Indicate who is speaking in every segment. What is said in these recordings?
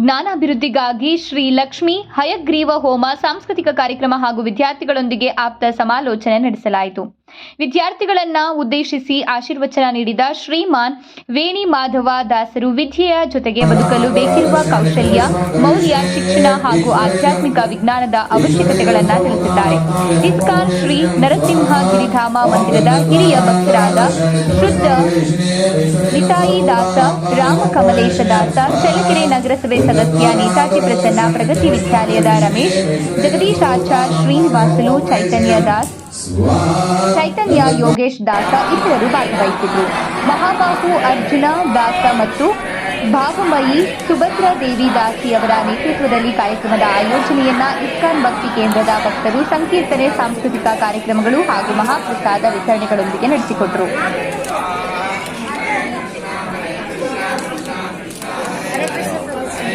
Speaker 1: ಜ್ಞಾನಾಭಿವೃದ್ಧಿಗಾಗಿ ಶ್ರೀ ಲಕ್ಷ್ಮಿ ಹಯಗ್ರೀವ ಹೋಮ ಸಾಂಸ್ಕೃತಿಕ ಕಾರ್ಯಕ್ರಮ ಹಾಗೂ ವಿದ್ಯಾರ್ಥಿಗಳೊಂದಿಗೆ ಆಪ್ತ ಸಮಾಲೋಚನೆ ನಡೆಸಲಾಯಿತು. ವಿದ್ಯಾರ್ಥಿಗಳನ್ನ ಉದ್ದೇಶಿಸಿ ಆಶೀರ್ವಚನ ನೀಡಿದ ಶ್ರೀಮಾನ್ ವೇಣಿ ಮಾಧವ ದಾಸರು ವಿದ್ಯೆಯ ಜೊತೆಗೆ ಬದುಕಲು ಬೇಕಿರುವ ಕೌಶಲ್ಯ, ಮೌಲ್ಯ, ಶಿಕ್ಷಣ ಹಾಗೂ ಆಧ್ಯಾತ್ಮಿಕ ವಿಜ್ಞಾನದ ಅವಶ್ಯಕತೆಗಳನ್ನು ತಿಳಿಸಿದ್ದಾರೆ. ಇಸ್ಕಾನ್ ಶ್ರೀ ನರಸಿಂಹ ಗಿರಿಧಾಮ ಮಂದಿರದ ಹಿರಿಯ ಭಕ್ತರಾದ ಶುದ್ಧ ನಿತಾಯಿ ದಾಸ ರಾಮಕಮಲೇಶ ದಾಸ ಚಳ್ಳಕೆರೆ ನಗರಸಭೆ ಸದಸ್ಯ ನೇತಾಜಿ ಪ್ರಸನ್ನ, ಪ್ರಗತಿ ವಿದ್ಯಾಲಯದ ರಮೇಶ್, ಜಗದೀಶ್ ಆಚಾರ್, ಶ್ರೀನಿವಾಸಲು, ಚೈತನ್ಯ ದಾಸ್, ಚೈತನ್ಯ ಯೋಗೇಶ್ ದಾಸ ಇತರರು ಭಾಗವಹಿಸಿದ್ರು ಮಹಾಬಾಹು ಅರ್ಜುನ ದಾಸ ಮತ್ತು ಭಾಗಮಯಿ ಸುಭದ್ರಾ ದೇವಿ ದಾಸಿಯವರ ನೇತೃತ್ವದಲ್ಲಿ ಕಾರ್ಯಕ್ರಮದ ಆಯೋಜನೆಯನ್ನ ಇಸ್ಕಾನ್ ಭಕ್ತಿ ಕೇಂದ್ರದ ಭಕ್ತರು ಸಂಕೀರ್ತನೆ, ಸಾಂಸ್ಕೃತಿಕ ಕಾರ್ಯಕ್ರಮಗಳು ಹಾಗೂ ಮಹಾಪ್ರಸಾದ ವಿತರಣೆಗಳೊಂದಿಗೆ ನಡೆಸಿಕೊಟ್ರು.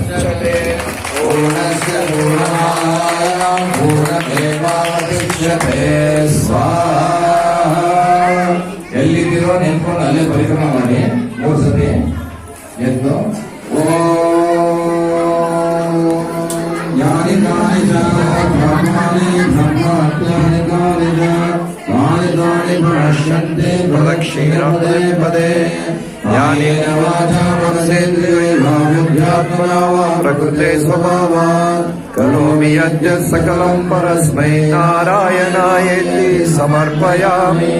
Speaker 2: पूर्णमुदच्यते पूर्णस्य पूर्णमादाय पूर्णमेवावशिष्यते ಸ್ವಾಹ ಎಲ್ಲಿದ್ದೀರೋ ನೆನ್ಕೊಂಡು ಅಲ್ಲೇ ಪರಿಕ್ರಮ ಮಾಡಿ ಮೂರು ಸತಿ ಎದ್ದು ಓಂ ಯಾನಿ ಕಾನಿ ಚ ಬ್ರಹ್ಮಾಣಿ ಬ್ರಹ್ಮಜ್ಞಾನಿ ಕಾನಿ ಚ ತಾನಿ ತಾನಿ ಪ್ರಣಶ್ಯಂತೆ ಪ್ರದಕ್ಷಿಣಪದೇ ಪದೇ ज्ञानेन वाचा मनसेन्द्रियैर्भावुभ्यात्मना वा प्रकृते स्वभावा करोमि यज्ञ सकलं परस्मै नारायणायेति समर्पयामि